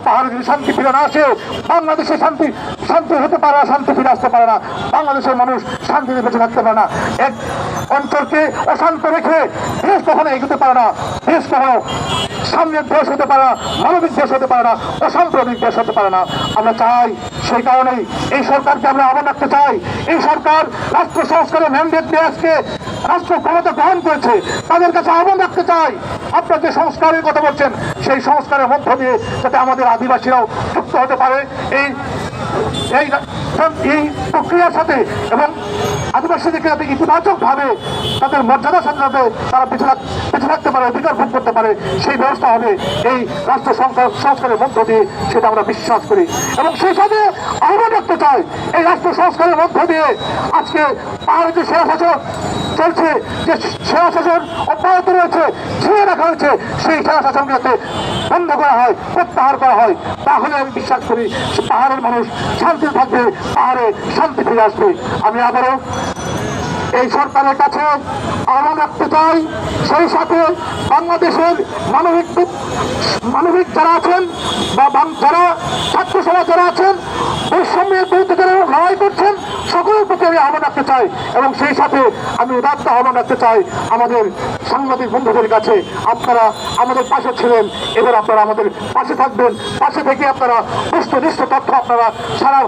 পাহাড়ে যদি শান্তি ফিরে না আসে, বাংলাদেশে শান্তি শান্তি হতে পারে না, শান্তি ফিরে আসতে পারে না। বাংলাদেশের মানুষ শান্তিতে থাকতে পারে না। অঞ্চলকে অশান্ত রেখে এগোতে পারে না। সামনের হতে পারে না হতে পারে না হতে পারে না। আমরা চাই সেই কারণেই এই সরকারকে আমরা আহ্বান রাখতে চাই। এই সরকার রাষ্ট্র সংস্কারের ম্যান্ডেট নিয়ে আজকে রাষ্ট্র ক্ষমতা গ্রহণ করেছে, তাদের কাছে আহ্বান রাখতে চাই। আপনার যে সংস্কারের কথা বলছেন, সেই সংস্কারের মধ্য দিয়ে যাতে আমাদের আদিবাসীরাও যুক্ত হতে পারে। এই এই এই প্রক্রিয়ার সাথে এবং আদিবাসীদেরকে যাতে ইতিবাচকভাবে তাদের মর্যাদার সাথে যাতে তারা থাক- থাকতে পারে, অধিকার ভোগ করতে পারে, সেই ব্যবস্থা হবে এই রাষ্ট্র সংস্কার- সংস্কারের মধ্য দিয়ে, সেটা আমরা বিশ্বাস করি। এবং সেই সাথে আহ্বান রাখতে চাই, এই রাষ্ট্র সংস্কারের মধ্য দিয়ে আজকে পাহাড়ে যে সেরা শাসক চলছে যে সেরা শাসন অব্যাহত রয়েছে ছিঁড়ে রাখা হয়েছে, সেই শাসনকে যাতে বন্ধ করা হয়, প্রত্যাহার করা হয়। তাহলে আমি বিশ্বাস করি পাহাড়ের মানুষ শান্তি থাকবে, পাহাড়ে শান্তি ফিরে আসবে। আমি আবারও এই সরকারের কাছে আহ্বান রাখতে চাই, সেই সাথে বাংলাদেশের মানবিক মানবিক যারা আছেন বা যারা ছাত্র সমাজ যারা আছেন, বৈষম্যের বিরুদ্ধে যারা লড়াই করছেন, সকলের প্রতি আমি আহ্বান রাখতে চাই এবং সেই সাথে আমি উদাত্ত আহ্বান রাখতে চাই আমাদের সাংবাদিক বন্ধুদের কাছে। আপনারা আমাদের পাশে ছিলেন, এবার আপনারা আমাদের পাশে থাকবেন। পাশে থেকে আপনারা বস্তুনিষ্ঠ তথ্য আপনারা সারা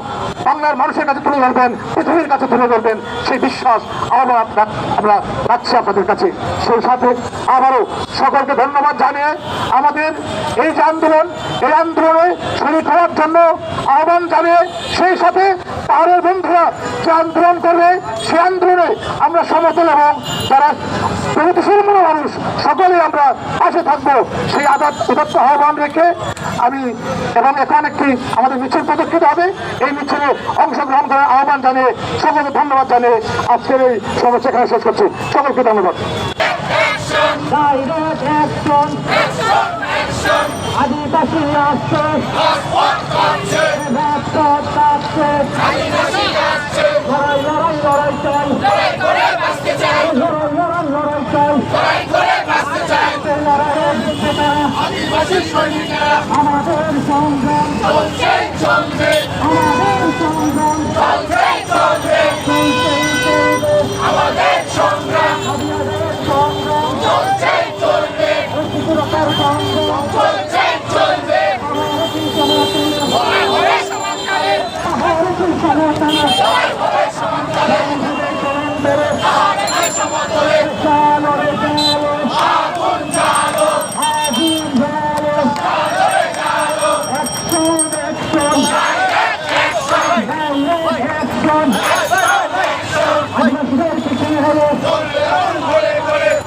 বাংলার মানুষের কাছে তুলে ধরবেন, পৃথিবীর কাছে তুলে ধরবেন। সেই বিশ্বাস আহ্বান আমরা রাখছি আপনাদের কাছে। সেই সাথে আবারও সকলকে ধন্যবাদ জানিয়ে আমাদের এই যে আন্দোলন, এই আন্দোলনে শরীর হওয়ার জন্য আহ্বান জানিয়ে সেই সাথে পাহাড়ের বন্ধুরা যে আন্দোলন করবে সেই আন্দোলনে আমরা সমতল এবং যারা প্রগতিশীল মনো মানুষ সকলেই আমরা পাশে থাকব সেই আদাত উদত্ত আহ্বান রেখে আমি এবং এখন একটি আমাদের মিছিল প্রদক্ষিত হবে এই মিছিলে অংশগ্রহণ করার আহ্বান জানিয়ে সকলকে ধন্যবাদ জানিয়ে আজকের এই সমস্যা এখানে শেষ করছি সকলকে ধন্যবাদ. আদিবাসী রাষ্ট্র আমাদের সংগ্রাম। আমাদের সংগ্রাম চলছে চলবে আমাদের সংগ্রাম ঐক্যতার সংগ্রাম আমাদের সমর্থন আমাদের সমর্থন চালো রে চালো They have some